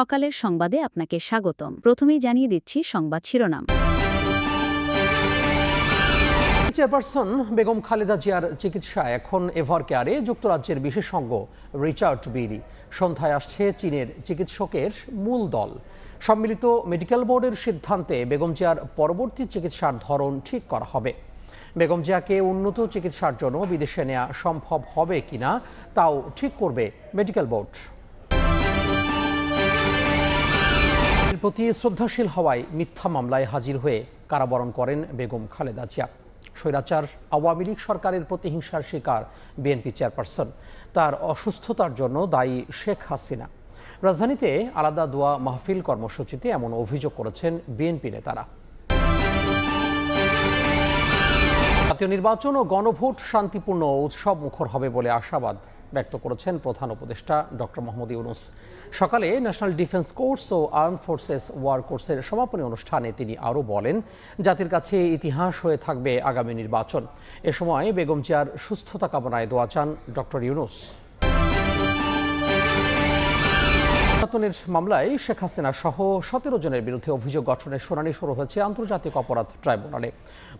সকালের সংবাদে আপনাকে স্বাগতম। প্রথমেই জানিয়ে দিচ্ছি সংবাদ শিরোনাম। চেয়ারপারসন বেগম খালেদা জিয়ার চিকিৎসা এখন এভার কেয়ারে যুক্তরাজ্যের বিশেষজ্ঞ রিচার্ড বিরি। সন্ধ্যায় আসছে চীনের চিকিৎসকের মূল দল। সম্মিলিত মেডিকেল বোর্ডের সিদ্ধান্তে বেগম জিয়ার পরবর্তী চিকিৎসার ধরন ঠিক করা হবে। বেগম জিয়াকে উন্নত চিকিৎসার জন্য বিদেশে নেওয়া সম্ভব হবে কিনা, তাও ঠিক করবে মেডিকেল বোর্ড। প্রতি শ্রদ্ধাশীল হওয়ায় মিথ্যা মামলায় হাজির হয়ে কারাবরণ করেন বেগম খালেদা জিয়া। স্বৈরাচার আওয়ামী লীগ সরকারের প্রতিহিংসার শিকার বিএনপি চেয়ারপারসন। তার অসুস্থতার জন্য দায়ী শেখ হাসিনা। রাজধানীতে আলাদা দোয়া মাহফিল কর্মসূচিতে এমন অভিযোগ করেছেন বিএনপি নেতারা। জাতীয় নির্বাচন ও গণভোট শান্তিপূর্ণ উৎসব মুখর হবে বলে আশাবাদ ব্যক্ত করেছেন প্রধান উপদেষ্টা ডক্টর মোহাম্মদ ইউনুস। সকালে ন্যাশনাল ডিফেন্স কোর্স ও আর্ম ফোর্সেস ওয়ার কোর্সের সমাপনী অনুষ্ঠানে তিনি আরও বলেন, জাতির কাছে ইতিহাস হয়ে থাকবে আগামী নির্বাচন। এ সময় বেগম চেয়ার সুস্থতা কামনায় দোয়া চান ডক্টর ইউনুস। নির্যাতনের মামলায় শেখ হাসিনা সহ সতেরো জনের বিরুদ্ধে অভিযোগ গঠনের শুনানি শুরু হয়েছে আন্তর্জাতিক অপরাধ ট্রাইব্যুনালে।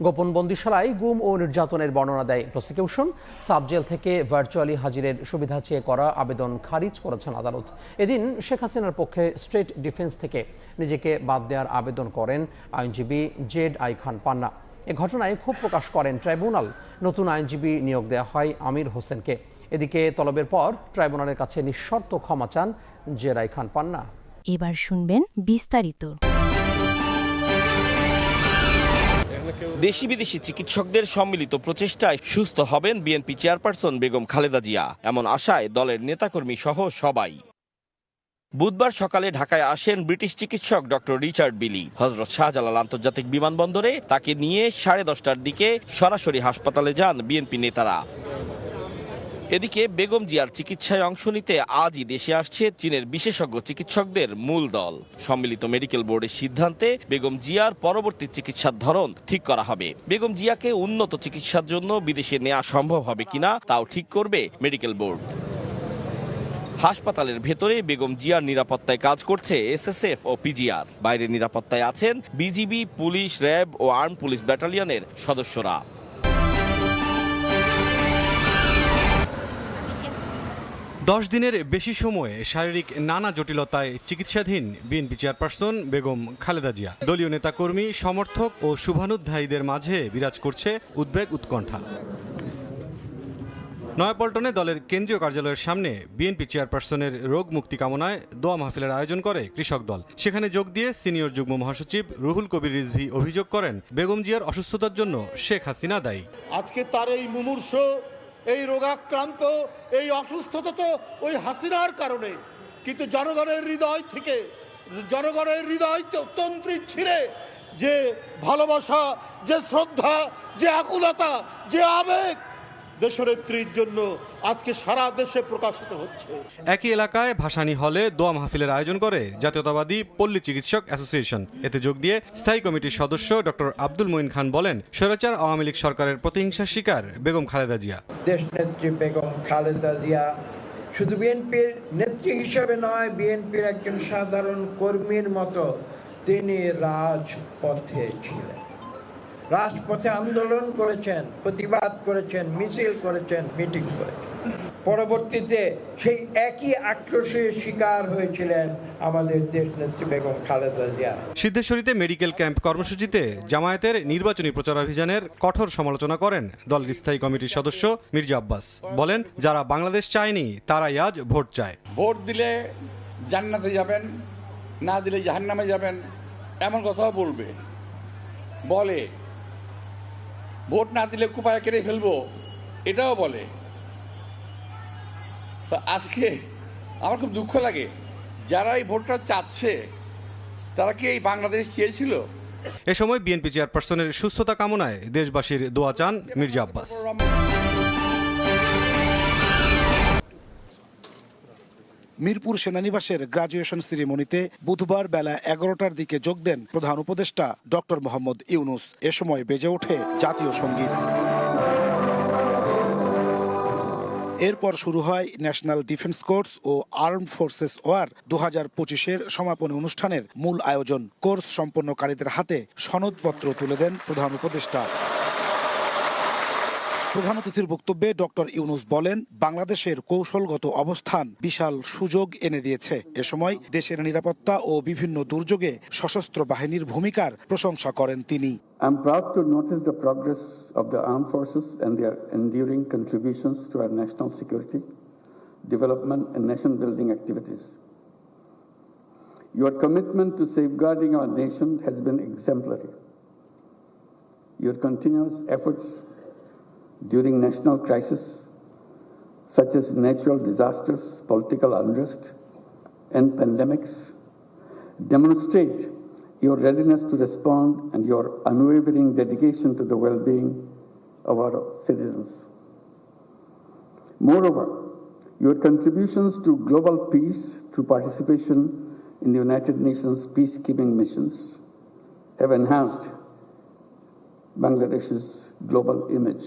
গোপন বন্দিশালায় গুম ও নির্যাতনের বর্ণনা দেয় প্রসিকিউশন। সাবজেল থেকে ভার্চুয়ালি হাজিরের সুবিধা চেয়ে করা আবেদন খারিজ করেছেন আদালত। এদিন শেখ হাসিনার পক্ষে স্টেট ডিফেন্স থেকে নিজেকে বাদ দেওয়ার আবেদন করেন আইনজীবী জেড আই খান পান্না। এ ঘটনায় ক্ষোভ প্রকাশ করেন ট্রাইব্যুনাল। নতুন আইনজীবী নিয়োগ দেওয়া হয় আমির হোসেনকে। এদিকে তলবের পর ট্রাইব্যুনালের কাছে নিঃশর্ত ক্ষমা চান জেরাই খান পান্না। এবার শুনবেন বিস্তারিত। দেশি বিদেশি চিকিৎসকদের সম্মিলিত প্রচেষ্টায় সুস্থ হবেন বিএনপি চেয়ারপারসন বেগম খালেদা জিয়া। এমন আশায় দলের নেতাকর্মী সহ সবাই। বুধবার সকালে ঢাকায় আসেন ব্রিটিশ চিকিৎসক ডক্টর রিচার্ড বিলি। হজরত শাহজালাল আন্তর্জাতিক বিমানবন্দরে তাকে নিয়ে সাড়ে দশটার দিকে সরাসরি হাসপাতালে যান বিএনপি নেতারা। এদিকে বেগম জিয়ার চিকিৎসায় অংশ নিতে আজই দেশে আসছে চীনের বিশেষজ্ঞ চিকিৎসকদের মূল দল। সম্মিলিত মেডিকেল বোর্ডের সিদ্ধান্তে বেগম জিয়ার পরবর্তী চিকিৎসার ধরন ঠিক করা হবে। বেগম জিয়াকে উন্নত চিকিৎসার জন্য বিদেশে নেওয়া সম্ভব হবে কিনা তাও ঠিক করবে মেডিকেল বোর্ড। হাসপাতালের ভেতরে বেগম জিয়ার নিরাপত্তায় কাজ করছে এসএসএফ ও পিজিআর। বাইরে নিরাপত্তায় আছেন বিজিবি, পুলিশ, র্যাব ও আর্ম পুলিশ ব্যাটালিয়নের সদস্যরা। দশ দিনের বেশি সময়ে শারীরিক নানা জটিলতায় চিকিৎসাধীন বিএনপি চেয়ারপারসন বেগম খালেদা জিয়া। দলীয় নেতাকর্মী, সমর্থক ও শুভানুধ্যায়ীদের মাঝে বিরাজ করছে উদ্বেগ উৎকণ্ঠা। নয়াপল্টনে দলের কেন্দ্রীয় কার্যালয়ের সামনে বিএনপি চেয়ারপারসনের রোগ মুক্তি কামনায় দোয়া মাহফিলের আয়োজন করে কৃষক দল। সেখানে যোগ দিয়ে সিনিয়র যুগ্ম মহাসচিব রুহুল কবির রিজভি অভিযোগ করেন, বেগম জিয়ার অসুস্থতার জন্য শেখ হাসিনা দায়ী। আজকে তার এই মুমূর্ষ এই রোগাক্রান্ত, এই অসুস্থতা তো ওই হাসিনার কারণে। কিন্তু জনগণের হৃদয় থেকে, জনগণের হৃদয় তন্ত্রী ছিঁড়ে যে ভালোবাসা, যে শ্রদ্ধা, যে আকুলতা যে আবেগ দেশনেত্রীর জন্য আজকে সারা দেশে প্রকাশিত হচ্ছে। একই এলাকায় ভাসানী হলে দোয়া মাহফিলের আয়োজন করে জাতীয়তাবাদী পল্লী চিকিৎসক অ্যাসোসিয়েশন। এতে যোগ দিয়ে স্থায়ী কমিটির সদস্য ডক্টর আব্দুল মঈন খান বলেন স্বৈরাচার আওয়ামী লীগ সরকারের প্রতিহিংসার শিকার বেগম খালেদা জিয়া। দেশনেত্রী বেগম খালেদা জিয়া শুধু বিএনপির নেত্রী হিসেবে নয় বিএনপির একজন সাধারণ কর্মীর মতো তিনি রাজপথে ছিলেন। রাজপথে আন্দোলন করেছেন প্রতিবাদ করেছেন মিছিল করেছেন মিটিং করেছেন। পরবর্তীতে সেই একই আক্রোশের শিকার হয়েছিলেন আমাদের দেশনেত্রী বেগম খালেদা জিয়া। সিদ্ধেশ্বরীতে মেডিকেল ক্যাম্প কর্মসূচিতে জামায়াতের নির্বাচনী প্রচারাভিযানের কঠোর সমালোচনা করেন দলের স্থায়ী কমিটির সদস্য মির্জা আব্বাস। বলেন যারা বাংলাদেশ চায়নি তারাই আজ ভোট চায়। ভোট দিলে জান্নাতে যাবেন না দিলে জাহান্নামে যাবেন এমন কথাও বলবে। বলে ভোট না দিলে কুপায় কেড়ে ফেলব, এটাও বলে। তো আজকে আমার খুব দুঃখ লাগে, যারা এই ভোটটা চাচ্ছে, তারা কি এই বাংলাদেশ চেয়েছিল? এ সময় বিএনপি চেয়ারপারসনের সুস্থতা কামনায় দেশবাসীর দোয়া চান মির্জা আব্বাস। মিরপুর সেনানিবাসের গ্রাজুয়েশন সেরিমনিতে বুধবার বেলা এগারোটার দিকে যোগ দেন প্রধান উপদেষ্টা ডক্টর মোহাম্মদ ইউনুস। এ সময় বেজে ওঠে জাতীয় সংগীত। এরপর শুরু হয় ন্যাশনাল ডিফেন্স কোর্স ও আর্ম ফোর্সেস ওয়ার দু হাজার পঁচিশের সমাপনী অনুষ্ঠানের মূল আয়োজন। কোর্স সম্পন্নকারীদের হাতে সনদপত্র তুলে দেন প্রধান উপদেষ্টা। প্রধান অতিথির বক্তব্যে ডক্টর ইউনুস বলেন বাংলাদেশের কৌশলগত অবস্থান বিশাল সুযোগ এনে দিয়েছে এ সময় দেশের নিরাপত্তা ও বিভিন্ন দুর্যোগে সশস্ত্র বাহিনীর ভূমিকার প্রশংসা করেন তিনি I'm proud to notice the progress of the armed forces and their enduring contributions to our national security, development, and nation building activities. Your commitment to safeguarding our nation has been exemplary. Your continuous efforts during national crises, such as natural disasters, political unrest, and pandemics, demonstrate your readiness to respond and your unwavering dedication to the well being of our citizens. Moreover, your contributions to global peace through participation in the United Nations peacekeeping missions have enhanced Bangladesh's global image.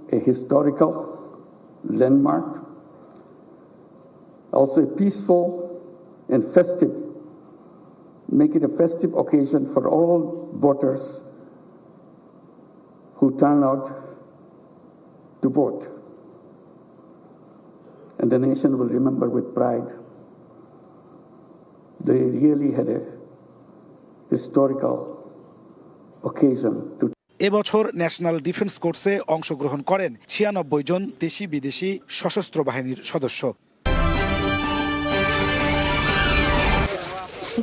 a historical landmark, also a peaceful and festive, make it a festive occasion for all voters who turn out to vote. And the nation will remember with pride they really had a historical occasion to এবছর national defence কোর্সে অংশগ্রহণ করেন ছিয়ানব্বই জন দেশি বিদেশি সশস্ত্র বাহিনীর সদস্য।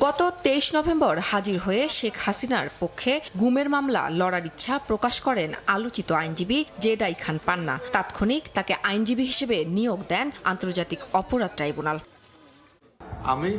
গত তেইশ নভেম্বর হাজির হয়ে শেখ হাসিনার পক্ষে গুমের মামলা লড়ার ইচ্ছা প্রকাশ করেন আলোচিত আইনজীবী জেডাই খান পান্না। তাৎক্ষণিক তাকে আইনজীবী হিসেবে নিয়োগ দেন আন্তর্জাতিক অপরাধ ট্রাইব্যুনাল। আমি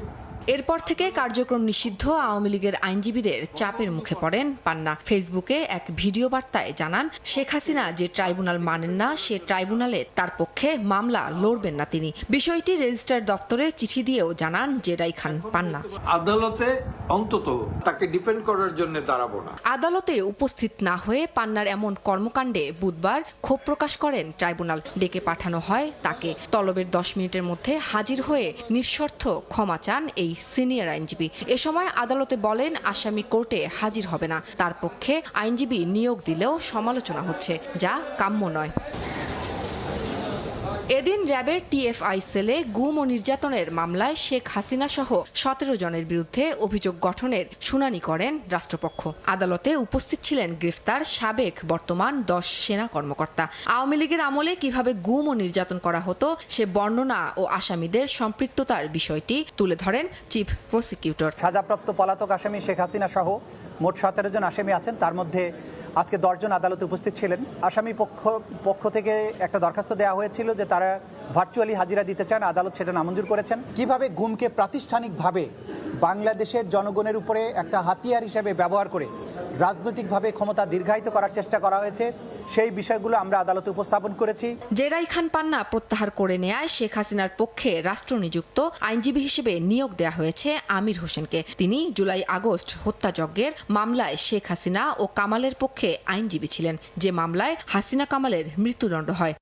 এরপর থেকে কার্যক্রম নিষিদ্ধ। আওয়ামী লীগের আইনজীবীদের চাপের মুখে পড়েন পান্না। ফেসবুকে এক ভিডিও বার্তায় জানান শেখ হাসিনা যে ট্রাইব্যুনাল মানেন না সে ট্রাইব্যুনালে তার পক্ষে মামলা লড়বেন না তিনি। বিষয়টি রেজিস্ট্রার দপ্তরে চিঠি দিয়েও জানান জেডাই খান পান্না। আদালতে অন্তত তাকে ডিফেন্ড করার জন্য দাঁড়াবো না। আদালতে উপস্থিত না হয়ে পান্নার এমন কর্মকাণ্ডে বুধবার ক্ষোভ প্রকাশ করেন ট্রাইব্যুনাল। ডেকে পাঠানো হয় তাকে। তলবের দশ মিনিটের মধ্যে হাজির হয়ে নিঃশর্ত ক্ষমা চান এই সিনিয়র আইনজীবী। এ সময় আদালতে বলেন, আসামি কোর্টে হাজির হবে না। তার পক্ষে আইনজীবী নিয়োগ দিলেও সমালোচনা হচ্ছে, যা কাম্য নয়। এদিন র্যাবের টিএফআই সেলে গুম ও নির্যাতনের মামলায় শেখ হাসিনা সহ সতেরো জনের বিরুদ্ধে অভিযোগ গঠনের শুনানি করেন রাষ্ট্রপক্ষ। আদালতে উপস্থিত ছিলেন গ্রেফতার সাবেক বর্তমান দশ সেনা কর্মকর্তা। আওয়ামী লীগের আমলে কীভাবে গুম ও নির্যাতন করা হতো, সে বর্ণনা ও আসামিদের সম্পৃক্ততার বিষয়টি তুলে ধরেন চিফ প্রসিকিউটর। সাজাপ্রাপ্ত পলাতক আসামি শেখ হাসিনা সহ মোট সতেরো জন আসামি আছেন। তার মধ্যে আজকে দশজন আদালতে উপস্থিত ছিলেন। আসামি পক্ষ পক্ষ থেকে একটা দরখাস্ত দেওয়া হয়েছিল যে তারা ভার্চুয়ালি হাজিরা দিতে চান, আদালত সেটা নামঞ্জুর করেছেন। কীভাবে ঘুমকে প্রাতিষ্ঠানিকভাবে বাংলাদেশের জনগণের উপরে একটা হাতিয়ার হিসেবে ব্যবহার করে রাজনৈতিকভাবে ক্ষমতা দীর্ঘায়িত করার চেষ্টা করা হয়েছে সেই বিষয়গুলো আমরা আদালতে উপস্থাপন করেছি। জেরাই খান পান্না প্রত্যাহার করে নেয় শেখ হাসিনার পক্ষে রাষ্ট্রনিযুক্ত আইনজীবী হিসেবে নিয়োগ দেয়া হয়েছে আমির হোসেনকে। তিনি জুলাই আগস্ট হত্যাযজ্ঞের মামলায় শেখ হাসিনা ও কামালের পক্ষে আইনজীবী ছিলেন। যে মামলায় হাসিনা কামালের মৃত্যুদণ্ড হয়।